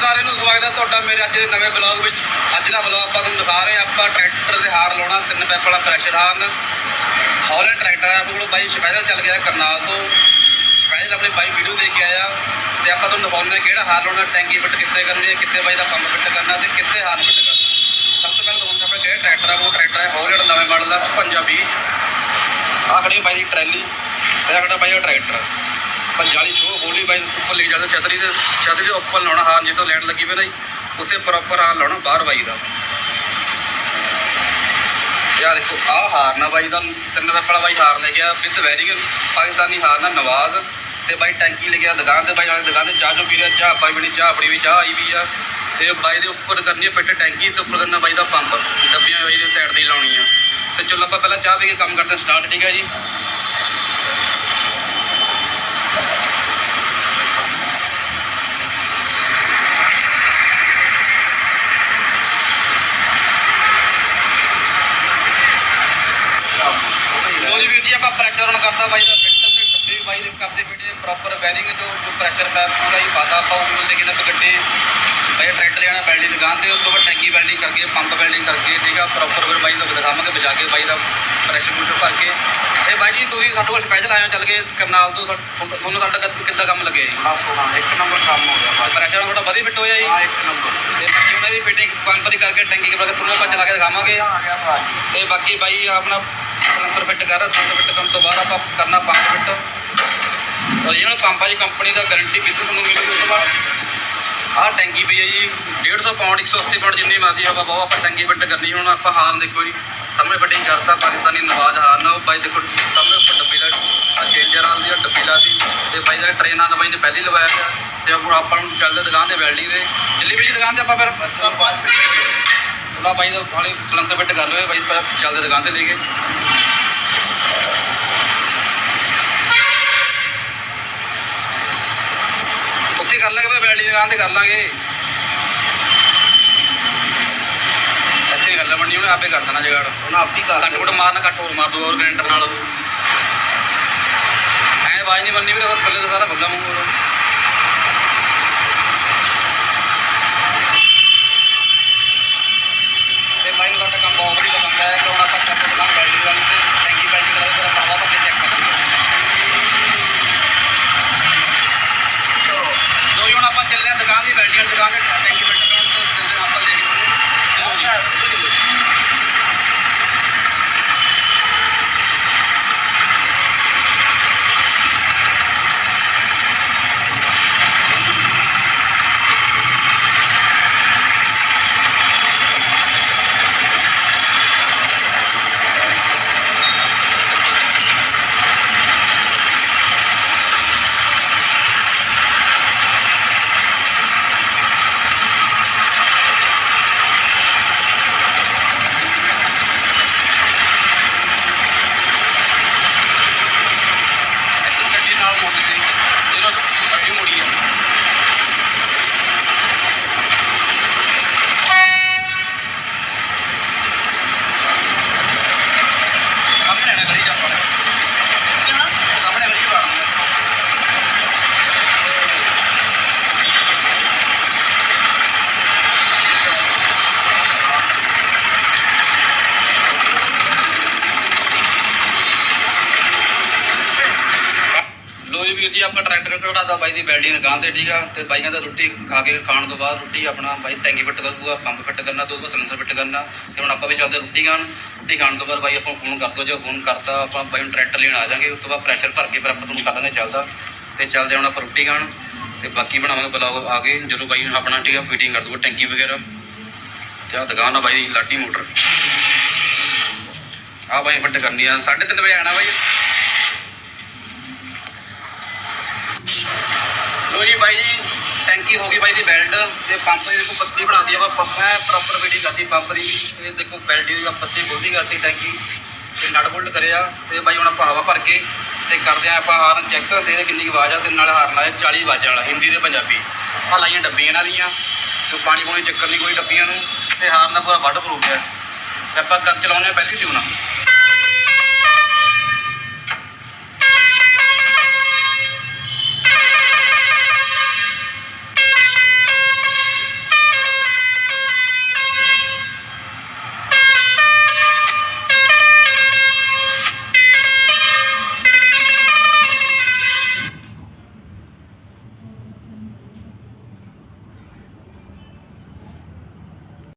ਸਾਰਿਆਂ ਨੂੰ ਸਵਾਗਤ ਹੈ ਤੁਹਾਡਾ ਮੇਰੇ ਅੱਜ ਦੇ ਨਵੇਂ ਬਲੌਗ ਵਿੱਚ। ਅੱਜ ਦਾ ਬਲੌਗ ਆਪਾਂ ਤੁਹਾਨੂੰ ਦਿਖਾ ਰਹੇ ਹਾਂ, ਆਪਾਂ ਟਰੈਕਟਰ ਦੇ ਹਾਰ ਲਾਉਣਾ, ਤਿੰਨ ਪੈਪ ਵਾਲਾ ਪ੍ਰੈਸ਼ਰ ਹਾਰਨ। ਹੌਲੈਂਡ ਟਰੈਕਟਰ ਆ ਆਪਣੇ ਕੋਲ ਬਾਈ ਸਪੈਸ਼ਲ ਚੱਲ ਗਿਆ ਕਰਨਾਲ ਤੋਂ। ਸਪੈਸ਼ਲ ਆਪਣੀ ਬਾਈ ਵੀਡੀਓ ਦੇ ਕੇ ਆਇਆ। ਤੇ ਆਪਾਂ ਤੁਹਾਨੂੰ ਦਿਖਾਉਂਦੇ ਹਾਂ ਕਿਹੜਾ ਹਾਰ ਲਾਉਣਾ, ਟੈਂਕੀ ਫਿੱਟ ਕਿੱਥੇ ਕਰਨੀ ਹੈ, ਕਿੱਥੇ ਬਾਈ ਦਾ ਪੰਪ ਫਿੱਟ ਕਰਨਾ ਤੇ ਕਿੱਥੇ ਹਾਰ ਫਿੱਟ ਕਰਨਾ। ਸਭ ਤੋਂ ਪਹਿਲਾਂ ਦਿਖਾਉਂਦੇ ਆਪਾਂ ਕਿਹੜਾ ਟਰੈਕਟਰ ਆ, ਉਹ ਟਰੈਕਟਰ ਹੈ ਹੌਲੈਂਡ ਨਵੇਂ ਮਾਡਲ ਦਾ 5620 ਆਹ ਆਖੜੀ ਬਾਈ ਦੀ ਟਰੈਲੀ, ਤੇ ਆਹ ਬਾਈ ਦਾ ਟਰੈਕਟਰ। ਪੰਜਾਲੀ ਛੋ ਬੋਲੀ ਬਾਈ, ਉੱਪਰ ਲੈ ਜਾਂਦਾ ਛਤਰੀ ਦੇ ਛਤਰੀ ਦੇ ਉੱਪਰ ਲਾਉਣਾ ਹਾਰ ਜਿੱਥੋਂ ਲਾਈਟ ਲੱਗੀ ਹੋਈ ਨਾ ਜੀ, ਉੱਥੇ ਪ੍ਰੋਪਰ ਹਾਰ ਲਾਉਣਾ, ਬਾਹਰ ਬਾਈ ਦਾ। ਯਾਰ ਦੇਖੋ, ਆਹ ਹਾਰ ਨਾ ਬਾਈ ਦਾ, ਤਿੰਨ ਰੁਪਏ ਬਾਈ ਹਾਰ ਲੈ ਗਿਆ, ਵਿਦ ਵੈਰਿੰਗ ਪਾਕਿਸਤਾਨੀ ਹਾਰ ਨਾ, ਨਵਾਜ਼। ਤੇ ਬਾਈ ਟੈਂਕੀ ਲੈ ਗਿਆ, ਦੁਕਾਨ ਤੇ ਬਾਈ ਵਾਲੇ ਦੁਕਾਨ ਤੇ ਚਾਹ ਜੋ ਪੀ ਰਿਹਾ, ਚਾਹ ਪਾਈ ਬਣੀ, ਚਾਹ ਆਪਣੀ ਵੀ, ਚਾਹ ਆਈ ਵੀ ਆ। ਤੇ ਬਾਈ ਦੇ ਉੱਪਰ ਕਰਨੀ ਹੈ ਫਿੱਟ ਟੈਂਕੀ, ਤੇ ਉੱਪਰ ਕਰਨਾ ਬਾਈ ਦਾ ਪੰਪ, ਡੱਬੀਆਂ ਬਾਈ ਦੀ ਸਾਈਡ ਤੇ ਲਾਉਣੀ ਆ। ਤੇ ਚਲੋ ਆਪਾਂ ਪਹਿਲਾਂ ਚਾਹ ਪੀ ਕੇ ਕੰਮ ਕਰਦੇ ਸਟਾਰਟ ਠੀਕ ਹੈ ਜੀ ਲੋ ਜੀ ਵੀਰ ਜੀ ਆਪਾਂ ਪ੍ਰੈਸ਼ਰ ਹੁਣ ਕਰਦਾ ਬਾਈ ਦਾ ਫਿੱਟ ਤੇ ਡੱਬੇ ਬਾਈ ਦੇ ਕਰਦੇ ਫਿੱਟ ਪ੍ਰੋਪਰ ਬੈਰਿੰਗ ਜੋ ਜੋ ਪ੍ਰੈਸ਼ਰ ਪੈਪ ਪੂਰਾ ਹੀ ਪਾਦਾ ਆਪਾਂ ਉਹ ਲੈ ਕੇ ਨਾ ਗੱਡੇ ਬਾਈ ਟਰੈਕਟਰ ਜਾਣਾ ਵੈਲਡਿੰਗ ਦੁਕਾਨ ਤੇ ਉਸ ਤੋਂ ਬਾਅਦ ਟੈਂਕੀ ਵੈਲਡਿੰਗ ਕਰਕੇ ਪੰਪ ਵੈਲਡਿੰਗ ਕਰਕੇ ਠੀਕ ਆ ਪ੍ਰੋਪਰ ਫਿਰ ਬਾਈ ਨੂੰ ਦਿਖਾਵਾਂਗੇ ਬਜਾ ਕੇ ਬਾਈ ਦਾ ਪ੍ਰੈਸ਼ਰ ਪੂਸ਼ਰ ਭਰ ਕੇ। ਇਹ ਬਾਈ ਜੀ ਤੁਸੀਂ ਸਾਡੇ ਕੋਲ ਸਪੈਸ਼ਲ ਆਏ ਹੋ ਚੱਲ ਕੇ ਕਰਨਾਲ ਤੋਂ ਤੁਹਾ- ਤੁਹਾਨੂੰ ਸਾਡਾ ਕਿੱਦ- ਕੰਮ ਲੱਗਿਆ ਜੀ? ਬੜਾ ਸੋਹਣਾ ਇੱਕ ਨੰਬਰ ਕੰਮ ਹੋ ਗਿਆ ਬਾਈ। ਪ੍ਰੈਸ਼ਰ ਥੋੜਾ ਵਧੀਆ ਫਿੱਟ ਹੋਇਆ ਜੀ? ਹਾਂ ਇੱਕ ਨੰਬਰ ਤੇ ਬਾਕੀ ਉਹਨਾਂ ਦੀ ਫਿਟਿੰਗ ਪੰਪ ਕਰਕੇ ਟੈਂਕੀ ਕਰਕੇ ਤੁਹਾਨੂੰ ਆਪਾਂ ਚਲਾ ਕੇ ਦਿਖਾਵਾਂਗੇ। ਆ ਗਿਆ ਬਾਈ। ਤੇ ਬਾਕੀ ਬਾਈ ਆਪਣਾ ਫਿੱਟ ਕਰ ਰਿਹਾ ਸਲੰਸਰ ਫਿੱਟ ਕਰਨ ਤੋਂ ਬਾਅਦ ਆਪਾਂ ਕਰਨਾ ਪੰਪ ਫਿੱਟ ਓਰੀਜਨਲ ਪੰਪ ਆ ਜੀ ਕੰਪਨੀ ਦਾ ਗਾਰੰਟੀ ਵੀ ਤੁਹਾਨੂੰ ਮਿਲੂਗੀ ਉਸ ਤੋਂ ਬਾਅਦ। ਆਹ ਟੈਂਕੀ ਪਈ ਹੈ ਜੀ 150 ਪਾਉਂਡ 180 ਪਾਉਂਡ ਜਿੰਨੀ ਮਰਜ਼ੀ ਹਵਾ ਬਹੁਤ ਆਪਾਂ ਟੈਂਕੀ ਫਿੱਟ ਕਰਨੀ, ਹੁਣ ਆਪਾਂ ਹਾਰਨ ਦੇਖੋ ਜੀ, ਸਾਹਮਣੇ ਫਿਟਿੰਗ ਕਰਤਾ, ਪਾਕਿਸਤਾਨੀ ਨਵਾਜ਼ ਹਾਰਨ ਉਹ ਬਾਈ ਦੇਖੋ, ਸਾਹਮਣੇ ਉੱਪਰ ਡੱਬੀ ਲਾ ਚੇਂਜਰ ਵਾਲੀ ਦੀ ਡੱਬੀ ਲਾ ਦੀ ਤੇ ਬਾਈ ਦਾ ਟ੍ਰੇਨ ਨਾਲ ਬਾਈ ਨੇ ਪਹਿਲੀ ਲਵਾਇਆ ਪਿਆ। ਤੇ ਹੁਣ ਆਪਾਂ ਨੂੰ ਚੱਲਦੇ ਦੁਕਾਨ ਤੇ ਵੈਲਡਿੰਗ ਦੇ। ਦਿੱਲੀ ਵੀ ਦੁਕਾਨ ਤੇ ਆਪਾਂ ਫਿਰ ਥੋੜਾ ਬਾਈ ਦਾ ਹਾਲੇ ਸਲੰਸਰ ਫਿੱਟ ਕਰ ਲਵੇ ਬਾਈ ਚੱਲਦੇ ਦੁਕਾਨ ਤੇ ਲੈ ਕੇ ਉੱਥੇ ਕਰ ਲਾਂਗੇ ਬੈਲਡੀ ਦੀ ਦੁਕਾਨ ਤੇ ਕਰ ਲਾਂਗੇ। ਇੱਥੇ ਗੱਲ ਮੰਡੀ ਉਹਨੇ ਆਪੇ ਕਰ ਦੇਣਾ ਜਗਾੜ। ਉਹਨਾਂ ਆਪੀ ਕਰ ਕੱਟ ਕੁੱਟ ਮਾਰਨਾ ਕੱਟ ਹੋਰ ਮਾਰ ਦੋ ਹੋਰ ਗ੍ਰੈਂਡਰ ਨਾਲ। ਐ ਆਵਾਜ਼ ਨਹੀਂ ਮੰਨੀ ਵੀ ਥੱਲੇ ਤੋਂ ਸਾਰਾ ਖੁੱਲਾ ਮੂੰਹ ਉਹਦਾ। ਤੇ ਬਾਈ ਨੂੰ ਸਾਡਾ ਕੰਮ ਬਹੁਤ ਵਧੀਆ ਪਸੰਦ ਆਇਆ ਕਿ ਹੁਣ ਆਪਾਂ ਚੱਕ ਦੁਕਾਨ ਬੈਲਡੀ ਵਾਲੀ ਤੇ ਟੈਂਕੀ ਬੈਲਡੀ ਕਰਾ ਕੇ ਹਵਾ ਭਰ ਕੇ ਚੈੱਕ ਕਰਾਂਗੇ ਦੋ ਜੀ ਹੁਣ ਆਪਾਂ ਚੱਲੇ ਆ ਦੁਕਾਨ ਦੀ ਵੈਲਡਿੰਗ ਵਾਲੀ ਦੁਕਾਨ ਤੇ ਟੈਂਕੀ ਬੈਲਟ ਕਰਾਉਣ ਤੋਂ ਚੱਲੇ ਆਪਾਂ ਲੈ ਕੇ ਚਲੋ ਜੀ ਇੱਧਰ ਗੱਡੀ ਨਾਲ ਮੋੜੀ ਦੀ ਜਿਹੜਾ ਗੱਡੀ ਮੋੜੀ ਹੈ ਸਾਹਮਣੇ ਲੈਣਾ ਗਲੀ ਜਾ ਪੜਾ ਸਾਹਮਣੇ ਗਲੀ ਜਾ ਲੋ ਜੀ ਵੀਰ ਜੀ ਆਪਾਂ ਟਰੈਕਟਰ ਕਢਾਦਾ ਬਾਈ ਦੀ ਵੈਲਡਿੰਗ ਦੁਕਾਨ ਤੇ ਠੀਕ ਆ, ਤੇ ਬਾਈਆਂ ਦਾ ਰੋਟੀ ਖਾ ਕੇ ਖਾਣ ਤੋਂ ਬਾਅਦ ਰੋਟੀ ਆਪਣਾ ਬਾਈ ਟੈਂਕੀ ਫਿੱਟ ਕਰੂਗਾ, ਪੰਪ ਫਿੱਟ ਕਰਨਾ ਤੋਂ ਬਾਅਦ ਸਿਲੰਡਰ ਫਿੱਟ ਕਰਨਾ, ਤੇ ਹੁਣ ਆਪਾਂ ਵੀ ਚੱਲਦੇ ਰੋਟੀ ਖਾਣ ਰੋਟੀ ਖਾਣ ਤੋਂ ਬਾਅਦ ਬਾਈ ਆਪਾਂ ਫੋਨ ਕਰ ਦੋ, ਜੇ ਫੋਨ ਕਰਤਾ ਆਪਾਂ ਬਾਈ ਨੂੰ ਟਰੈਕਟਰ ਲੈਣ ਆ ਜਾਾਂਗੇ, ਉਸ ਤੋਂ ਬਾਅਦ ਪ੍ਰੈਸ਼ਰ ਭਰ ਕੇ ਫਿਰ ਆਪਾਂ ਤੁਹਾਨੂੰ ਕਰਾਂਗੇ ਚੱਲਦਾ, ਤੇ ਚੱਲਦੇ ਹੁਣ ਆਪਾਂ ਰੋਟੀ ਖਾਣ, ਤੇ ਬਾਕੀ ਬਣਾਵਾਂਗੇ ਬਲੌਗ ਆ ਕੇ, ਜਦੋਂ ਬਾਈ ਆਪਣਾ ਠੀਕ ਆ ਫਿਟਿੰਗ ਕਰ ਦੂਗਾ ਟੈਂਕੀ ਵਗੈਰਾ, ਤੇ ਆਹ ਦੁਕਾਨ ਆ ਬਾਈ ਦੀ ਲਾਡੀ ਮੋਟਰ। ਆ ਬਾਈ ਫਿੱਟ ਕਰਨੀ ਆ 3:30 ਵਜੇ ਆਣਾ ਬਾਈ ਲੋ ਜੀ ਬਾਈ ਜੀ, ਟੈਂਕੀ ਹੋ ਗਈ ਬਾਈ ਦੀ ਬੈਲਟ ਤੇ ਪੰਪ ਦੀ ਦੇਖੋ ਪੱਤੀ ਬਣਾ ਦਿੱਤੀ ਆਪਾਂ ਪੰਪ ਹੈ ਪ੍ਰੋਪਰ ਫਿਟਿੰਗ ਕਰਦੀ ਪੰਪ ਦੀ। ਵੀ ਇਹ ਦੇਖੋ ਬੈਲਟ ਦੀ ਆਪਾਂ ਪੱਤੀ ਖੋਲ੍ਹੀ ਕਰਤੀ ਟੈਂਕੀ। ਤੇ ਨਟ ਬੋਲਟ ਕਰਿਆ, ਤੇ ਬਾਈ ਹੁਣ ਆਪਾਂ ਹਵਾ ਭਰ ਕੇ ਤੇ ਕਰਦੇ ਆ ਆਪਾਂ ਹਾਰਨ ਚੈੱਕ ਕਰਦੇ ਆ ਕਿੰਨੀ ਕੁ ਆਵਾਜ਼ ਆ, ਤੇ ਨਾਲ ਹਾਰਨ ਲਾਇਆ 40 ਆਵਾਜ਼ਾਂ ਵਾਲਾ, ਹਿੰਦੀ ਤੇ ਪੰਜਾਬੀ। ਆ ਲਾਈਆਂ ਡੱਬੀਆਂ ਇਹਨਾਂ ਦੀਆਂ, ਤੇ ਪਾਣੀ ਪੂਣੀ ਚੱਕਰ ਨਹੀਂ ਕੋਈ ਡੱਬੀਆਂ ਨੂੰ, ਤੇ ਹਾਰਨ ਦਾ ਪੂਰਾ ਵੱਡ ਪ੍ਰੂਫ ਹੈ ਤੇ ਆਪਾਂ ਕਰ ਚਲਾਉਂਦੇ ਆ ਪਹਿਲੀ ਟਿਊਨ